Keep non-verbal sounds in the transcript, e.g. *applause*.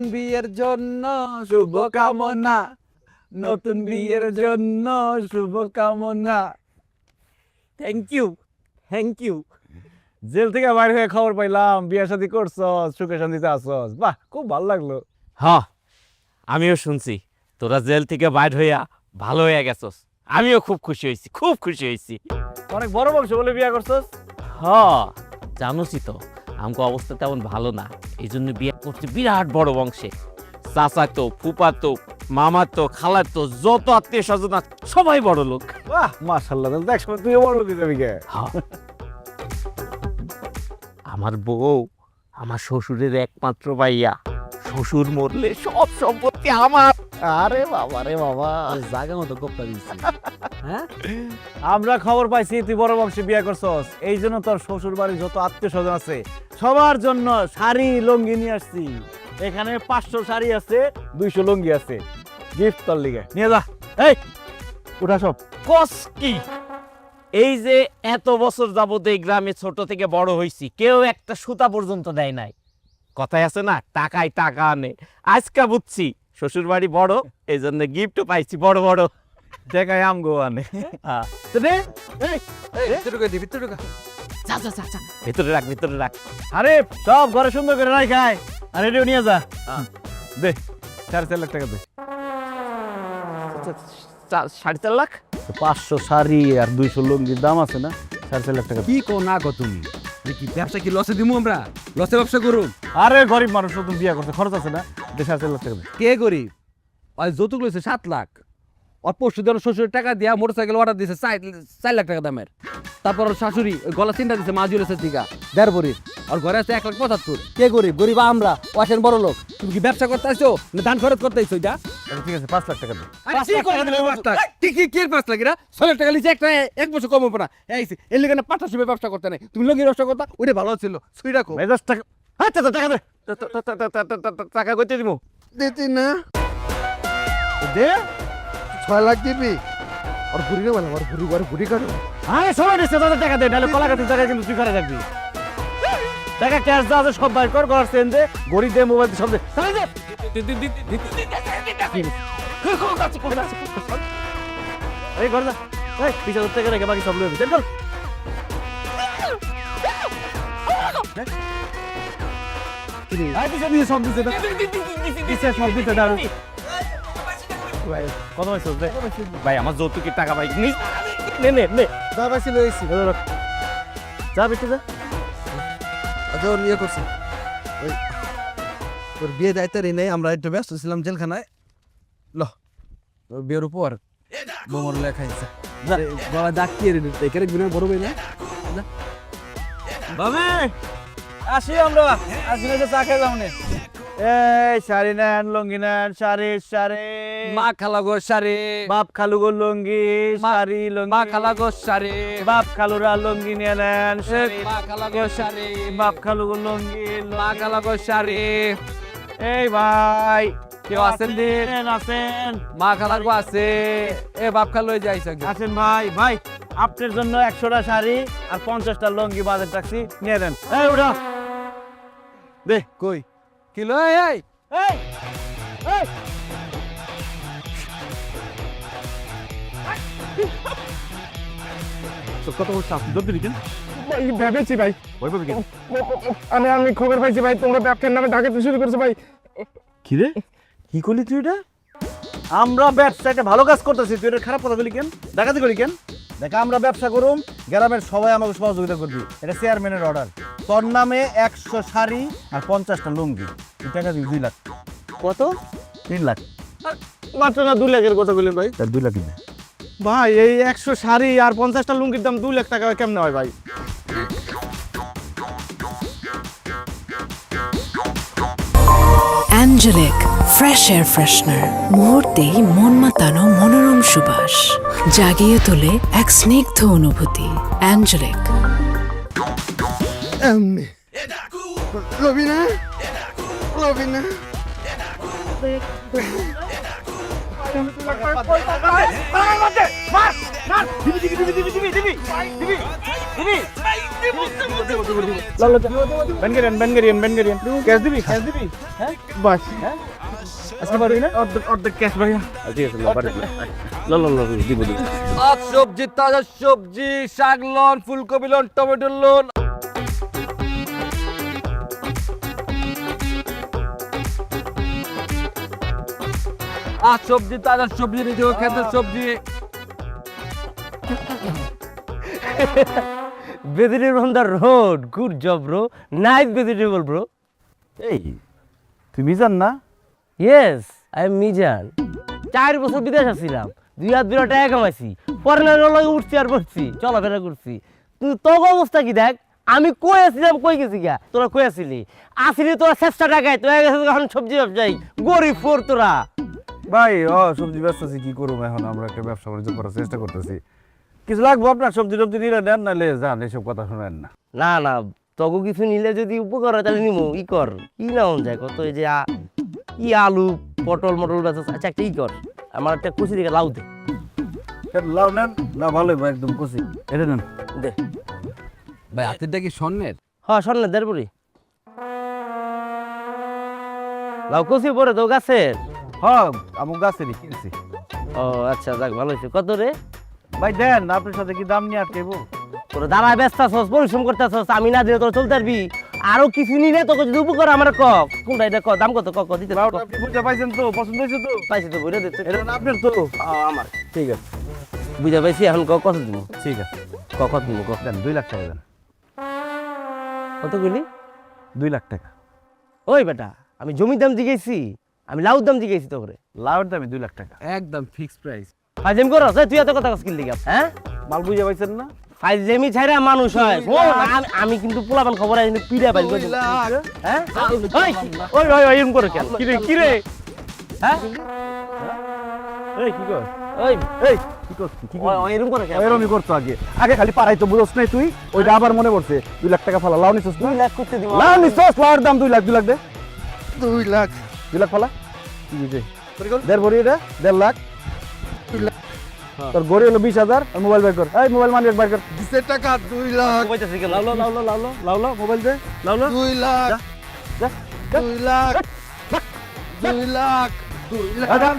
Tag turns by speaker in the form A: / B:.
A: বিয়ের জন্য শুভ কামনা। নতুন বিয়ের জন্য শুভ কামনা। Thank you thank you jail থেকে বাইরে হয়ে খবর পাইলাম বিয়ে শাদী করছস সুখে শান্তিতে আসছস বাহ খুব ভালো লাগল।
B: হ্যাঁ আমিও শুনছি। তোরা জেল থেকে বাইর হইয়া ভালো হয়ে গেছস। আমিও খুব খুশি হয়েছি খুব খুশি হয়েছি
A: অনেক বড় বংশ বলে বিয়ে করছস?
B: হ জানোসই তো। আমগো অবস্থা তেমন ভালো না। এই জন্য বিয়ে করছে বিরাট বড় বংশে। চাচা তো ফুপা তো মামা তো খালা তো যত আত্মীয় স্বজন সবাই বড় লোক।
A: বাহ মাশাল্লাহ তাহলে দেখ তুইও বড় লোক যাবি কে
B: হ্যাঁ। আমার বউ আমার শ্বশুরের একমাত্র ভাইয়া। শ্বশুর মরলে সব সম্পত্তি আমার।
A: আরে বাবা রে বাবা।
C: জায়গা মতো গোপ্তা দিচ্ছি হ্যাঁ? *laughs*
A: আমরা খবর পাইছি, তুই বড় বংশে বিয়ে করছস। এই জন্য তোর শ্বশুর বাড়ির যত আত্মীয় স্বজন আছে, সবার জন্য শাড়ি, লুঙ্গি নিয়ে আসছি। এখানে পাঁচশো শাড়ি আছে, দুইশো লুঙ্গি আছে। গিফট তোর লিগে। নিয়ে যা। এই, উঠা সব
B: কস কি? এই যে এত বছর যাবত এই গ্রামে ছোট থেকে বড় হইছি, কেউ একটা সুতা পর্যন্ত দেয় নাই। কথায় আছে না, টাকায় টাকা আনে। আজকা বুঝছি শ্বশুর বাড়ি বড় এই জন্য গিফটও পাইছি, বড় বড়।
A: দেখাই আম গোয়ানে
C: ভিতরে
B: রাখ ভেতরে রাখ।
A: আরে সব ঘরে সুন্দর করে রাই খায় আর এটাও নিয়ে যা।
B: হ্যাঁ।
A: দে সাড়ে চার লাখ টাকা দে।
B: চা- সাড়ে চার লাখ?
A: পাঁচশো শাড়ি আর দুইশো লুঙ্গির দাম আছে না? সাড়ে চার লাখ টাকা।
C: কি কো না কো তুমি? কি ব্যবসা কি লসে দিমু আমরা? লসে ব্যবসা করুম?
A: আরে গরিব মানুষ নতুন বিয়ে করছে খরচ আছে না? দে সাড়ে চার লাখ টাকা দে।
C: কে গরিব? যৌতুক লইছে সাত লাখ। আর পরশু দিন শ্বশুরের টাকা দিয়া মোটর সাইকেল অর্ডার দিছে চার লাখ টাকা দামের। তারপর ওর শাশুড়ি ওই গলা চিন্তা দিছে মাজুলেছে টিকা দেড় ভরির আর ঘরে আছে এক লাখ পঁচাত্তর। কে গরিব? গরিব আমরা ওয়াসেন বড় লোক। তুমি কি ব্যবসা করতে আসছো না ধান খরচ করতে আসছো এটা?
A: আচ্ছা, ঠিক আছে পাঁচ লাখ টাকা
C: কি কি কি পাঁচ লাখ এরা? ছয় লাখ টাকা লিখে একটা এক বছর কম হবে না। এই এর লিগে না পার্টনারশিপে ব্যবসা করতে নাই। তুমি লগি ব্যবসা করতা ওইটা ভালো ছিল সুই রাখো
A: মেজাজ টাকা আচ্ছা তো টাকা দে।
B: টাকা কইতে দিব
D: দিতি না।
A: দে।
D: ছয় লাখ দিবি আর ঘুরি রে বলে আর ঘুরি আর ঘুরি কাটো
A: আরে সবাই নিচ্ছে তাদের টাকা দে নাহলে কলা টাকা কিন্তু তুই করে রাখবি টাকা ক্যাশ যা আছে সব বাইর কর ঘর সেন দে গড়ি দে মোবাইল দে, সব দে। টাকা দে। যা। এই পিছা ধরতে গেলে বাকি সব দিয়ে সব দিছে পিছা সব দাঁড়ো ভাই। কত পাইছো
B: ভাই আমার যৌতুকের টাকা ভাই নে নে নে
D: যা পাইছি লইছি
A: যা বেটে যা।
D: আচ্ছা ওর ইয়ে করছি। ওই ওর বিয়ে দায়িত্ব নেই আমরা একটু ব্যস্ত ছিলাম জেলখানায়। ল ওর বিয়ের উপর বোমর লেখা
C: বাবা ডাক কি রে? এখানে গুনা বড় ভাই না?
A: বাবে আসি আমরা। আসি না চা খেয়ে যাও নে। এই শাড়ি নেন লুঙ্গি নেন শাড়ি শাড়ি
C: মা খালা গো সারে।
A: বাপ খালু গো লুঙ্গি শাড়ি লুঙ্গি।
C: মা খালা গো সারে।
A: বাপ খালুরা লুঙ্গি নিয়ে নেন
C: মা খালা গো সারে।
A: বাপ খালু গো লুঙ্গি
C: মা খালা গো সারে।
A: এই ভাই
C: কেউ আছেন রে?
A: আছেন,
C: মা গো আছে। এ বাপ খালো যাইছে
A: আছেন ভাই ভাই আপনার জন্য একশোটা শাড়ি আর পঞ্চাশটা লঙ্গি বাজার ট্যাক্সি নিয়ে দেন এই উঠা। দে
D: কই?
C: কিলো এই এই?
A: এই এই। তো কত বলছ আপনি জলদি দিকেন
E: ভেবেছি ভাই।
A: ভয় পাবি কেন?
E: আমি আমি খবর পাইছি ভাই তোমরা ব্যবসার নামে ডাকাতি শুরু করেছ ভাই।
A: কি রে? কি করলি তুই এটা? আমরা ব্যবসাটা ভালো কাজ করতেছি তুই এটা খারাপ কথা বলি কেন? ডাকাতি করি কেন? দেখ আমরা ব্যবসা করুম গ্রামের সবাই আমাকে সহযোগিতা করবি। এটা চেয়ারম্যানের অর্ডার তোর নামে একশো শাড়ি আর পঞ্চাশটা লুঙ্গি। টাকা দিবি দুই লাখ।
E: কত?
A: তিন লাখ।
E: মাত্র না দুই লাখের কথা বললেন ভাই?
A: দুই লাখ দিবে।
E: ভাই এই একশো শাড়ি আর পঞ্চাশটা লুঙ্গির দাম দুই লাখ টাকা কেমনে হয় ভাই?
F: অ্যাঞ্জেলিক ফ্রেশ এয়ার ফ্রেশনার মুহূর্তেই মন মাতানো মনোরম সুবাস জাগিয়ে তোলে এক স্নিগ্ধ অনুভূতি অ্যাঞ্জেলিক।
E: ক্যাশ দিবি? ক্যাশ দিবি? বাস। হ্যাঁ? আজকে পারবি না? অর্ধেক অর্ধেক ক্যাশ ভাইয়া ঠিক আছে লো পারবি লো লো লো দিব দিব।
G: আজ সবজি তাজা সবজি শাক লন ফুলকপি লন টমেটো লন। আজ সবজি তাজা সবজি নিতে খেতে সবজি।
H: on the road good job bro nice vegetable bro
A: এই তুমি জান না?
H: Yes i am মিজান চার বছর বিদেশ আছিলাম দুই হাত বিরা টাকা কামাইছি ফরেনার লগে উঠছি আর বসছি চলাফেরা করছি। কিন্তু তোর অবস্থা কি দেখ? আমি কই আসছিলাম কই গেছি গা তোরা কই আসিলি? আসিলি তোরা চেষ্টা টাকায় তোরা গেছে এখন সবজি ব্যবসায়ী। গরিব ফোর তোরা।
A: ভাই ও সবজি আছি কি করব এখন? আমরা একটা ব্যবসা বাণিজ্য করার চেষ্টা করতেছি। কিছু লাগবো আপনার? সবজি টবজি নিলে নেন নাহলে যান এসব কথা শোনেন না।
H: না না তগো কিছু নিলে যদি উপকার হয় তাহলে নিমো ই কর। কি না যায়? কত এই যে ই আলু পটল মটল বেচা আচ্ছা একটা ই কর। আমার একটা কুচি দিকে লাউ দে।
A: লাউ নেন না ভালোই ভাই একদম খুশি এটা নেন।
H: দে।
G: ভাই হাতেরটা কি স্বর্ণের?
H: হ্যাঁ স্বর্ণের দেড় বুড়ি। লাউ কুচি পরে তো গাছের।
A: হ্যাঁ আমার গাছেরই কিনছি।
H: ও আচ্ছা যাক ভালো হয়েছে। কত রে?
A: ভাই দেন আপনার সাথে কি দাম নিয়ে আটকেবো
H: তোর দাঁড়ায় ব্যস্ত আছস পরিশ্রম করতে আছস আমি না দিলে তোর চলতে পারবি? আরও কিছু নিলে তোকে যদি উপকার আমার ক। কোনটা এটা ক? দাম কত? ক ক দিতে ক।
A: লাউটা আপনি বুঝতে পাইছেন তো? পছন্দ হয়েছে তো?
H: পাইছি তো বুঝে দিচ্ছে।
A: এটা আপনার তো?
H: আমার।
A: ঠিক আছে।
H: বুঝে পাইছি এখন ক কত দিব?
A: ঠিক আছে।
H: ক কত দিব ক?
A: দেন দুই লাখ টাকা দেন।
H: কত গুলি
A: দুই লাখ টাকা।
H: ওই বেটা আমি জমির দাম জিগেছি আমি লাউর দাম জিগেছি তোকে
A: লাউয়ের দামে দুই লাখ টাকা।
G: একদম ফিক্সড প্রাইস
H: ফাইজেম করস এই তুই এত কথা কস কিল দিকে হ্যাঁ?
A: মাল বুঝে পাইছেন না?
H: ফাইজেমি ছাইরা মানুষ হয়। আমি- কিন্তু পোলাপান খবর আছে কিন্তু পিড়া পাই হ্যাঁ? ওই, ওই ওই ওই এরকম করে কেন? কি রে কি রে? হ্যাঁ?
A: এই কি কর?
H: ওই
A: এই কি কর কি
H: ওই ওই এরকম করে কেন?
A: এরমই করতো আগে। আগে খালি পারাই তো নাই তুই ওইটা আবার মনে পড়ছে। দুই লাখ টাকা ফালা লাউ নিছিস
H: লাখ করতে দিব।
A: লাউ নিছিস লাউয়ের দাম দুই লাখ দুই লাখ দে।
D: দুই লাখ।
A: দুই লাখ ফালা? কি বুঝে দেড় ভরি এটা দেড় লাখ। তোর গড়ি হলো বিশ হাজার মোবাইল বের কর। এই মোবাইল মানি বের কর।
D: দিছে টাকা? দুই লাখ।
H: লাউলো লাউলো
A: লাউলো লাউলো লাউ লাউ লাউ লাউ লাউ মোবাইল দে। লাউলো লাউ
D: দুই লাখ। দুই লাখ। দুই লাখ। দুই লাখ